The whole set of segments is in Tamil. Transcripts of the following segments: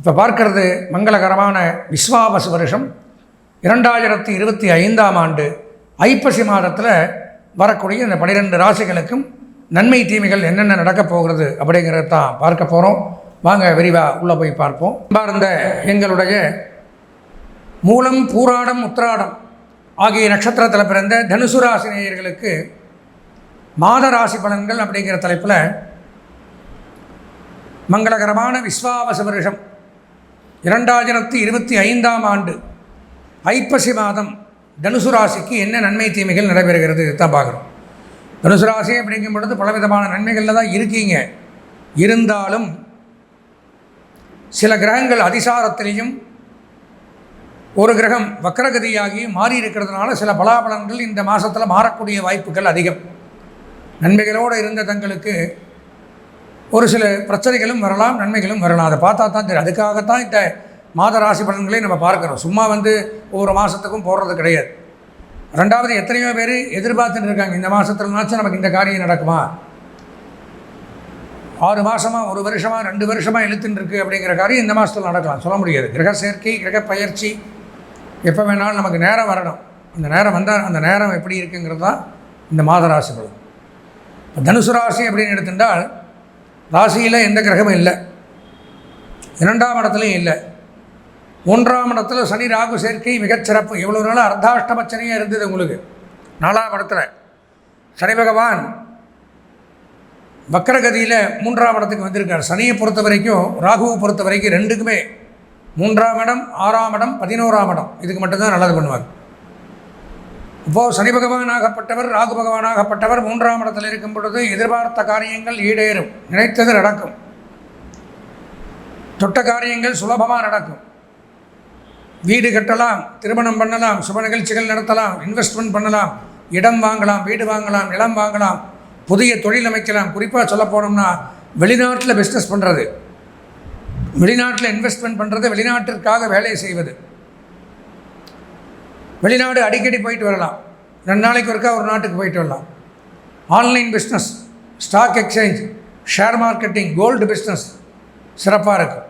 இப்போ பார்க்கறது மங்களகரமான விஸ்வாவசு வருஷம். இரண்டாயிரத்தி இருபத்தி ஐந்தாம் ஆண்டு ஐப்பசி மாதத்தில் வரக்கூடிய இந்த பனிரெண்டு ராசிகளுக்கும் நன்மை தீமைகள் என்னென்ன நடக்கப் போகிறது அப்படிங்கிறத தான் பார்க்க போகிறோம் வாங்க விரிவாக உள்ளே போய் பார்ப்போம். பார்ந்த எங்களுடைய மூலம் பூராடம் உத்திராடம் ஆகிய நட்சத்திரத்தில் பிறந்த தனுசு ராசி நேயர்களுக்கு மாத ராசி பலன்கள் அப்படிங்கிற தலைப்பில் மங்களகரமான விஸ்வாவச வருஷம் இரண்டாயிரத்தி இருபத்தி ஐந்தாம் ஆண்டு ஐப்பசி மாதம் தனுசு ராசிக்கு என்ன நன்மை தீமைகள் நடைபெறுகிறது தான் பார்க்குறோம் தனுசு ராசி அப்படிங்கும் பொழுது பலவிதமான நன்மைகளில் தான் இருக்கீங்க. இருந்தாலும் சில கிரகங்கள் அதிசாரத்திலையும் ஒரு கிரகம் வக்ரகதியாகி மாறி இருக்கிறதுனால சில பலாபலன்கள் இந்த மாதத்தில் மாறக்கூடிய வாய்ப்புகள் அதிகம். நன்மைகளோடு இருந்த தங்களுக்கு ஒரு சில பிரச்சனைகளும் வரலாம் நன்மைகளும் வரலாம். அதை பார்த்தா தான் தெரியும். அதுக்காகத்தான் இந்த மாத ராசி பலன்களை நம்ம பார்க்குறோம். சும்மா வந்து ஒவ்வொரு மாதத்துக்கும் போடுறது கிடையாது. ரெண்டாவது எத்தனையோ பேர் எதிர்பார்த்துட்டு இருக்காங்க. இந்த மாதத்துலனாச்சும் நமக்கு இந்த காரியம் நடக்குமா? ஆறு மாதமாக ஒரு வருஷமாக ரெண்டு வருஷமாக இழுத்துன்னு இருக்கு அப்படிங்கிற காரியம் இந்த மாதத்தில் நடக்கலாம். சொல்ல முடியாது. கிரக சேர்க்கை கிரக பயிற்சி எப்போ வேணாலும் நமக்கு நேரம் வரணும். அந்த நேரம் வந்தால் அந்த நேரம் எப்படி இருக்குங்கிறது தான் இந்த மாத ராசி பலன் தனுசு ராசி அப்படின்னு எடுத்துட்டால் ராசியில் எந்த கிரகமும் இல்லை. இரண்டாம் இடத்துலையும் இல்லை. மூன்றாம் இடத்துல சனி ராகு சேர்க்கை மிகச்சிறப்பு இவ்வளோ நாள் அர்த்தாஷ்டமச்சனையாக இருந்தது உங்களுக்கு? நாலாம் இடத்துல. சனி பகவான் வக்கரகதியில் மூன்றாம் இடத்துக்கு வந்திருக்கார். சனியை பொறுத்த வரைக்கும் ராகுவை பொறுத்த வரைக்கும் ரெண்டுக்குமே மூன்றாம் இடம் ஆறாம் இடம் பதினோராம் இடம். இதுக்கு மட்டும்தான் நல்லது பண்ணுவார். இப்போது சனி பகவானாகப்பட்டவர் ராகு பகவானாகப்பட்டவர் மூன்றாம் இடத்தில் இருக்கும் பொழுது எதிர்பார்த்த காரியங்கள் ஈடேறும். நினைத்தது நடக்கும். தொட்ட காரியங்கள் சுலபமாக நடக்கும். வீடு கட்டலாம் திருமணம் பண்ணலாம் சுப நிகழ்ச்சிகள் நடத்தலாம் இன்வெஸ்ட்மெண்ட் பண்ணலாம் இடம் வாங்கலாம் வீடு வாங்கலாம் நிலம் வாங்கலாம் புதிய தொழில் அமைக்கலாம். குறிப்பாக சொல்ல போனோம்னா வெளிநாட்டில் பிஸ்னஸ் பண்ணுறது வெளிநாட்டில் இன்வெஸ்ட்மெண்ட் பண்ணுறது வெளிநாட்டிற்காக வேலை செய்வது. வெளிநாடு அடிக்கடி போயிட்டு வரலாம். ரெண்டு நாளைக்கு ஒருக்கா ஒரு நாட்டுக்கு போயிட்டு வரலாம். Online business stock exchange share marketing gold business சிறப்பாக இருக்கும்.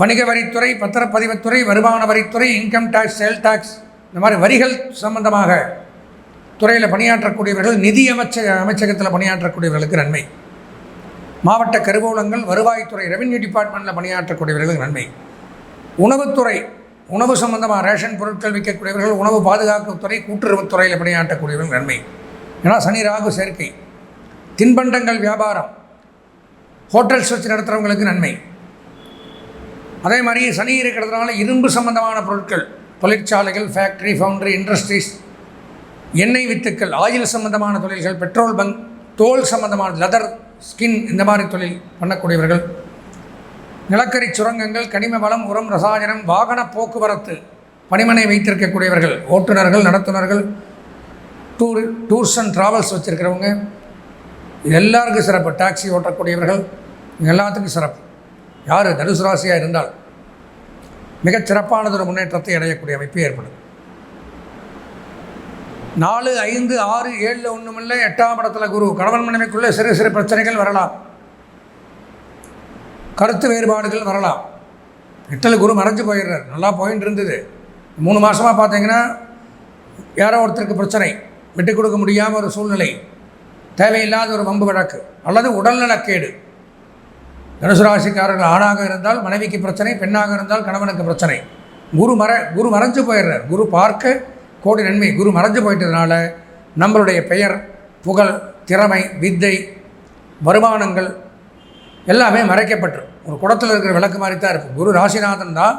வணிக வரித்துறை பத்திரப்பதிவுத்துறை வருமான வரித்துறை இன்கம் டேக்ஸ் சேல் டேக்ஸ் இந்த மாதிரி வரிகள் சம்பந்தமாக துறையில் பணியாற்றக்கூடியவர்கள் நிதி அமைச்ச அமைச்சகத்தில் பணியாற்றக்கூடியவர்களுக்கு நன்மை. மாவட்ட கருவூலங்கள் வருவாய்த்துறை ரெவென்யூ டிபார்ட்மெண்ட்டில் பணியாற்றக்கூடியவர்களுக்கு நன்மை. உணவுத்துறை உணவு சம்பந்தமாக ரேஷன் பொருட்கள் விற்கக்கூடியவர்கள் உணவு பாதுகாப்புத்துறை கூட்டுறவுத்துறையில் பணியாற்றக்கூடியவர்கள் நன்மை. ஏன்னா சனி ராகு சேர்க்கை. தின்பண்டங்கள் வியாபாரம். ஹோட்டல்ஸ் வச்சு நடத்துகிறவங்களுக்கு நன்மை. அதே மாதிரி சனி இருக்கிறதுனால இரும்பு சம்பந்தமான பொருட்கள் தொழிற்சாலைகள் ஃபேக்ட்ரி ஃபவுண்டரி இண்டஸ்ட்ரீஸ் எண்ணெய் வித்துக்கள் ஆயில் சம்பந்தமான தொழில்கள் பெட்ரோல் பங்க் தோல் சம்பந்தமான லெதர் ஸ்கின் இந்த மாதிரி தொழில் பண்ணக்கூடியவர்கள் நிலக்கரி சுரங்கங்கள் கனிம வளம் உரம் ரசாயனம் வாகன போக்குவரத்து பணிமனை வைத்திருக்கக்கூடியவர்கள் ஓட்டுநர்கள் நடத்துனர்கள் டூர் டூர்ஸ் அண்ட் ட்ராவல்ஸ் வச்சுருக்கிறவங்க எல்லாருக்கும் சிறப்பு. டாக்ஸி ஓட்டக்கூடியவர்கள் எல்லாத்துக்கும் சிறப்பு. யார் தனுசு ராசியாக இருந்தால் மிகச் சிறப்பானதொரு முன்னேற்றத்தை அடையக்கூடிய அமைப்பு ஏற்படும் நாலு ஐந்து ஆறு ஏழில் ஒன்றுமில்லை எட்டாம் இடத்துல குரு. கணவன் மனைவிக்குள்ளே சிறு சிறு பிரச்சனைகள் வரலாம். கருத்து வேறுபாடுகள் வரலாம். எட்டில் குரு மறைஞ்சு போயிடுறார். நல்லா போயின்னு இருந்தது. மூணு மாதமாக பார்த்தீங்கன்னா யாரோ ஒருத்தருக்கு பிரச்சனை. விட்டு கொடுக்க முடியாமல் ஒரு சூழ்நிலை. தேவையில்லாத ஒரு வம்பு வழக்கு. அல்லது உடல்நலக்கேடு தனுசு ராசிக்காரர்கள் ஆணாக இருந்தால் மனைவிக்கு பிரச்சனை பெண்ணாக இருந்தால் கணவனுக்கு பிரச்சனை. குரு மற குரு மறைஞ்சு போயிடுறார். குரு பார்க்க கோடி நன்மை. குரு மறைஞ்சு போயிட்டதுனால நம்மளுடைய பெயர் புகழ் திறமை வித்தை வருமானங்கள் எல்லாமே மறைக்கப்பட்டுரும். ஒரு குடத்தில் இருக்கிற விளக்கு மாதிரி தான் இருக்கும். குரு ராசிநாதன் தான்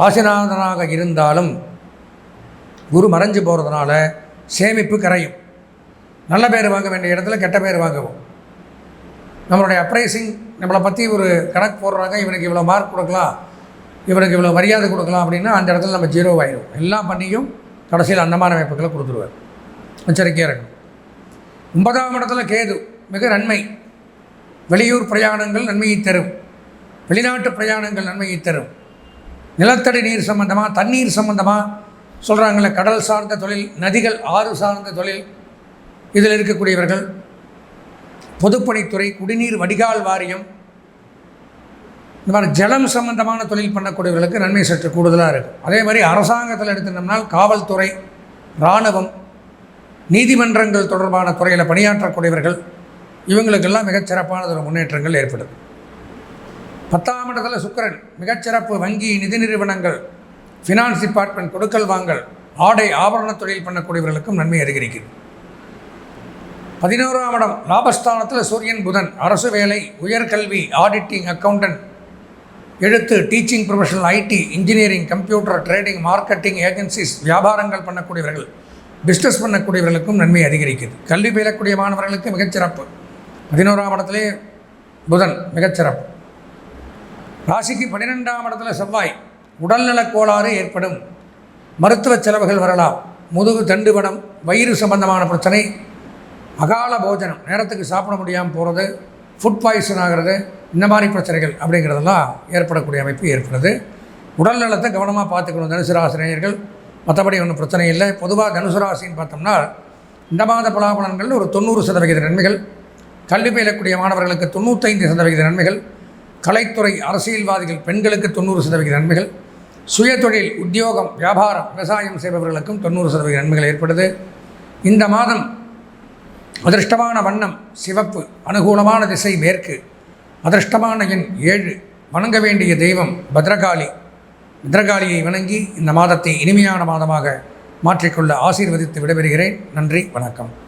ராசிநாதனாக இருந்தாலும் குரு மறைஞ்சு போகிறதுனால சேமிப்பு கரையும். நல்ல பேர் வாங்க வேண்டிய இடத்துல கெட்ட பேர் வாங்குவோம். நம்மளுடைய அப்ரைசிங் நம்மளை பற்றி ஒரு கணக்கு போடுறாங்க இவனுக்கு இவ்வளோ மார்க் கொடுக்கலாம் இவனுக்கு இவ்வளோ மரியாதை கொடுக்கலாம் அப்படின்னா அந்த இடத்துல நம்ம ஜீரோ ஆயிடும் எல்லாம் பண்ணியும் கடைசியில் அன்னமான அமைப்புகளை கொடுத்துருவார். எச்சரிக்கையாக இருக்கணும். ஒன்பதாம் இடத்துல கேது மிக நன்மை. வெளியூர் பிரயாணங்கள் நன்மையை தரும். வெளிநாட்டு பிரயாணங்கள் நன்மையை தரும். நிலத்தடி நீர் சம்பந்தமாக தண்ணீர் சம்பந்தமாக சொல்கிறாங்களே கடல் சார்ந்த தொழில் நதிகள் ஆறு சார்ந்த தொழில். இதில் இருக்கக்கூடியவர்கள் பொதுப்பணித்துறை குடிநீர் வடிகால் வாரியம் இந்த மாதிரி ஜலம் சம்பந்தமான தொழில் பண்ணக்கூடியவர்களுக்கு நன்மை சற்று கூடுதலாக இருக்கும். அதே மாதிரி அரசாங்கத்தில் எடுத்துட்டோம்னால் காவல்துறை இராணுவம் நீதிமன்றங்கள் தொடர்பான துறையில் பணியாற்றக்கூடியவர்கள் இவங்களுக்கெல்லாம் மிகச்சிறப்பானது முன்னேற்றங்கள் ஏற்படுது. பத்தாம் இடத்துல சுக்கரன் மிகச்சிறப்பு வங்கி நிதி நிறுவனங்கள் ஃபினான்ஸ் டிபார்ட்மெண்ட் கொடுக்கல் வாங்கல் ஆடை ஆபரண தொழில் பண்ணக்கூடியவர்களுக்கும் நன்மை அதிகரிக்குது பதினோராம் இடம் லாபஸ்தானத்தில் சூரியன் புதன் அரசு வேலை உயர்கல்வி ஆடிட்டிங் அக்கௌண்டன்ட் எழுத்து teaching professional IT engineering computer trading marketing agencies வியாபாரங்கள் பண்ணக்கூடியவர்கள் பிஸ்னஸ் பண்ணக்கூடியவர்களுக்கும் நன்மை அதிகரிக்குது கல்வி பயிலக்கூடிய மாணவர்களுக்கு மிகச்சிறப்பு. பதினோராம் இடத்திலே புதன் மிகச்சிறப்பு. ராசிக்கு பன்னிரெண்டாம் இடத்துல செவ்வாய் உடல்நலக் கோளாறு ஏற்படும். மருத்துவ செலவுகள் வரலாம். முதுகு தண்டுபடம் வயிறு சம்பந்தமான பிரச்சனை. அகால போஜனம் நேரத்துக்கு சாப்பிட முடியாமல் போகிறது ஃபுட் பாய்சன் ஆகிறது இந்த மாதிரி பிரச்சனைகள் அப்படிங்கிறதெல்லாம் ஏற்படக்கூடிய அமைப்பு ஏற்படுது. உடல் நலத்தை கவனமாக பார்த்துக்கணும் தனுசு ராசினியர்கள் மற்றபடி ஒன்றும் பிரச்சனை இல்லை. பொதுவாக தனுசு ராசின்னு பார்த்தோம்னா இந்த மாத பலாபலன்கள் ஒரு தொண்ணூறு சதவிகித நன்மைகள். கல்வி பயிலக்கூடிய மாணவர்களுக்கு தொண்ணூத்தைந்து சதவிகித நன்மைகள் கலைத்துறை அரசியல்வாதிகள் பெண்களுக்கு தொண்ணூறு சதவிகித நன்மைகள் சுயதொழில் உத்தியோகம் வியாபாரம் விவசாயம் செய்பவர்களுக்கும் தொண்ணூறு சதவீத நன்மைகள் ஏற்படுது. இந்த மாதம் அதிர்ஷ்டமான வண்ணம் சிவப்பு அனுகூலமான திசை மேற்கு அதிர்ஷ்டமான எண் ஏழு வணங்க வேண்டிய தெய்வம் பத்ரகாளி. பத்ரகாளியை வணங்கி இந்த மாதத்தை இனிமையான மாதமாக மாற்றிக்கொள்ள ஆசீர்வதித்து விடைபெறுகிறேன். நன்றி வணக்கம்.